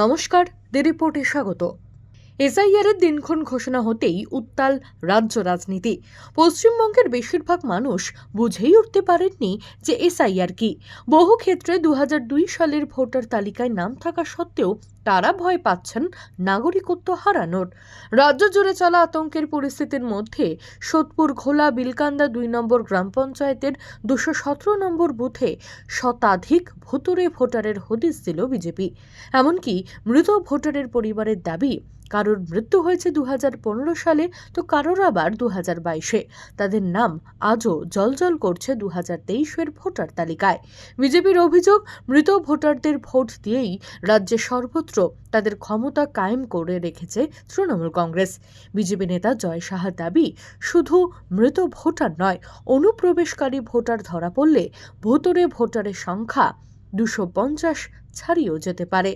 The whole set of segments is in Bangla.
নমস্কার দি রিপোর্টে স্বাগত। এসআইআরের দিনক্ষণ ঘোষণা হতেই উত্তাল রাজ্য রাজনীতি। পশ্চিমবঙ্গের বেশিরভাগ মানুষ বুঝেই উঠতে পারেননি যে এসআইআর কি। বহু ক্ষেত্রে দু হাজার দুই সালের ভোটার তালিকায় নাম থাকা সত্ত্বেও তারা ভয় পাচ্ছেন নাগরিকত্ব হারানোর। রাজ্য জুড়ে চলা আতঙ্কের পরিস্থিতির মধ্যে সোদপুর, ঘোলা, বিলকান্দা দুই নম্বর গ্রাম পঞ্চায়েতের দুশো সতেরো নম্বর বুথে শতাধিক ভুতুরে ভোটারের হদিস দিল বিজেপি। এমনকি মৃত ভোটারের পরিবারের দাবি, কারোর মৃত্যু হয়েছে দু হাজার পনেরো সালে, তো কারোর আবার দু বাইশে। তাদের নাম আজও জলজল করছে দু হাজার তেইশের ভোটার তালিকায়। বিজেপির অভিযোগ, মৃত ভোটারদের ভোট দিয়েই রাজ্যে সর্বত্র তাদের ক্ষমতা কায়েম করে রেখেছে তৃণমূল কংগ্রেস। বিজেপি নেতা জয় সাহার দাবি, শুধু মৃত ভোটার নয়, অনুপ্রবেশকারী ভোটার ধরা পড়লে ভোতরে ভোটারের সংখ্যা দুশো পঞ্চাশ ছাড়িয়েও যেতে পারে।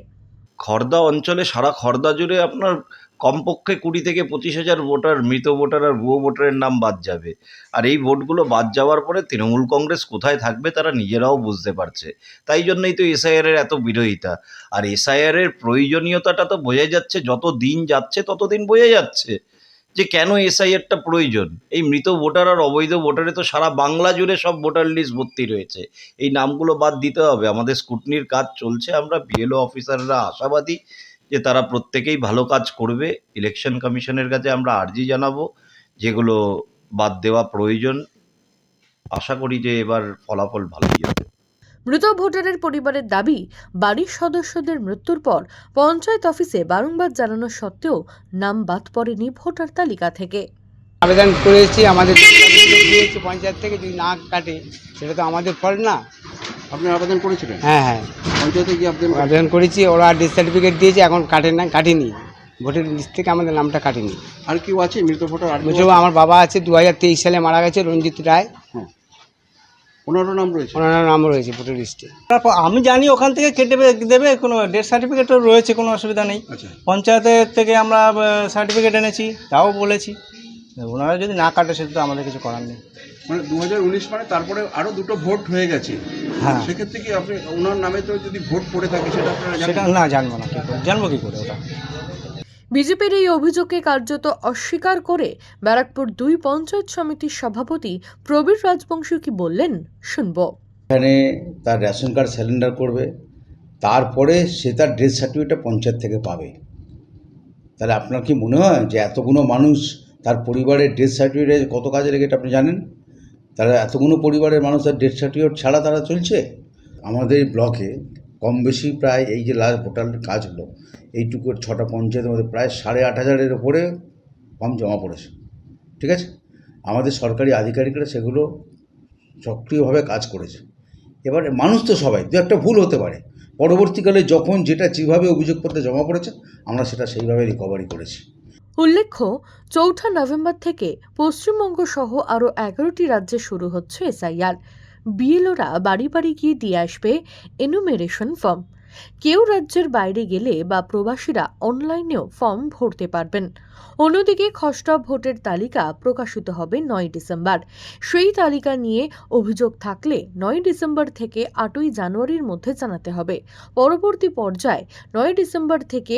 খর্দা অঞ্চলে সারা খর্দা জুড়ে আপনার কমপক্ষে কুড়ি থেকে পঁচিশ হাজার ভোটার, মৃত ভোটার আর ভুয়ো ভোটারের নাম বাদ যাবে। আর এই ভোটগুলো বাদ যাওয়ার পরে তৃণমূল কংগ্রেস কোথায় থাকবে তারা নিজেরাও বুঝতে পারছে। তাই জন্যই তো এসআইআর এর এত বিরোধিতা। আর এসআইআর এর প্রয়োজনীয়তাটা তো বোঝা যাচ্ছে, যত দিন যাচ্ছে তত দিন বোঝা যাচ্ছে যে কেন এসআইআরটা প্রয়োজন। এই মৃত ভোটার আর অবৈধ ভোটারে তো সারা বাংলা জুড়ে সব ভোটার লিস্ট ভর্তি রয়েছে। এই নামগুলো বাদ দিতে হবে। আমাদের স্কুটনির কাজ চলছে, আমরা বিএলও অফিসাররা আশাবাদী যে তারা প্রত্যেকেই ভালো কাজ করবে ইলেকশন কমিশনের কাছে আমরা আর্জি জানাব যেগুলো বাদ দেওয়া প্রয়োজন। আশা করি যে এবার ফলাফল ভালোই হবে। মৃত ভোটারের পরিবারের দাবি বাড়ির সদস্যদের মৃত্যুর পর পঞ্চায়েত অফিসে বারংবার জানানো সত্ত্বেও নাম বাদ পড়েনি ভোটার তালিকা থেকে। আবেদন করেছি আমাদের দিয়েছি পঞ্চায়েত থেকে যদি না কাটে সেটা তো আমাদের ফল না। আপনি আবেদন করেছিলেন? হ্যাঁ হ্যাঁ। পঞ্চায়েতে গিয়ে আপনি আবেদন করেছি ওরা ডিস সার্টিফিকেট দিয়েছে এখন কাটে না কাটেনি। ভোটের লিস্ট থেকে আমাদের নামটা কাটেনি। আর কেউ আছে? মৃত ভোটার আর আমার বাবা আছে দু হাজার তেইশ সালে মারা গেছে রঞ্জিত রায়। ওনারও নাম রয়েছে? ওনার নাম রয়েছে ভোটের লিস্টে তারপর আমি জানি ওখান থেকে কেটে দেবে কোনো ডেথ সার্টিফিকেটও রয়েছে কোনো অসুবিধা নেই। আচ্ছা। পঞ্চায়েতের থেকে আমরা সার্টিফিকেট এনেছি তাও বলেছি। ওনারা যদি না কাটে সেটা তো আমাদের কিছু করার নেই। মানে দু হাজার উনিশ মানে তারপরে আরও দুটো ভোট হয়ে গেছে। হ্যাঁ। সেক্ষেত্রে কি আপনি ওনার নামে তো যদি ভোট পড়ে থাকে সেটা সেটা না জানব না কী করে? জানব কী করে ওটা? বিজেপির এই অভিযোগকে কার্যত অস্বীকার করে ব্যারাকপুর দুই পঞ্চায়েত সমিতির সভাপতি প্রবীর রাজবংশী কি বললেন শুনব। এখানে তার রেশন কার্ড সিলিন্ডার করবে তারপরে সে তার ডেথ সার্টিফিকেটটা পঞ্চায়েত থেকে পাবে। তাহলে আপনার কি মনে হয় যে এতগুলো মানুষ তার পরিবারের ডেথ সার্টিফিকেট কত কাজে লেগেটা আপনি জানেন? তারা এতগুলো পরিবারের মানুষ তার ডেথ সার্টিফিকেট ছাড়া তারা চলছে? আমাদের ব্লকে কম বেশি প্রায় এই যে লাস্ট ভোটার কাজ হলো এইটুকু ছটা পঞ্চায়েতের মধ্যে প্রায় সাড়ে আট হাজারের ওপরে ফর্ম জমা পড়েছে। ঠিক আছে? আমাদের সরকারি আধিকারিকরা সেগুলো সক্রিয়ভাবে কাজ করেছে। এবার মানুষ তো সবাই, দু একটা ভুল হতে পারে। পরবর্তীকালে যখন যেটা যেভাবে অভিযোগপত্র জমা পড়েছে, আমরা সেটা সেইভাবে রিকভারি করেছি। উল্লেখ্য, চৌঠা নভেম্বর থেকে পশ্চিমবঙ্গ সহ আরও এগারোটি রাজ্যে শুরু হচ্ছে এসআইআর। বিএলওরা বাড়ি বাড়ি গিয়ে দিয়ে আসবে এনুমেরেশন ফর্ম কেউ রাজ্যের বাইরে গেলে বা প্রবাসীরা অনলাইনেও ফর্ম ভরতে পারবেন। অন্যদিকে খসড়া ভোটের তালিকা প্রকাশিত হবে নয় ডিসেম্বর। সেই তালিকা নিয়ে অভিযোগ থাকলে নয় ডিসেম্বর থেকে আটই জানুয়ারির মধ্যে জানাতে হবে। পরবর্তী পর্যায়ে নয় ডিসেম্বর থেকে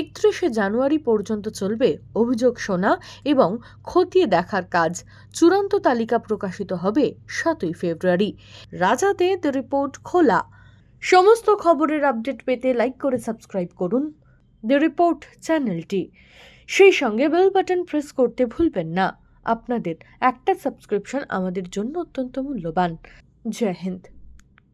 একত্রিশে জানুয়ারি পর্যন্ত চলবে অভিযোগ শোনা এবং খতিয়ে দেখার কাজ। চূড়ান্ত তালিকা প্রকাশিত হবে সাতই ফেব্রুয়ারি। রাজাতে রিপোর্ট খোলা। সমস্ত খবরের আপডেট পেতে লাইক করে সাবস্ক্রাইব করুন। দ্য রিপোর্ট চ্যানেলটি। সেই সঙ্গে বেল বাটন প্রেস করতে ভুলবেন না। আপনাদের একটা সাবস্ক্রিপশন আমাদের জন্য অত্যন্ত মূল্যবান। জয় হিন্দ।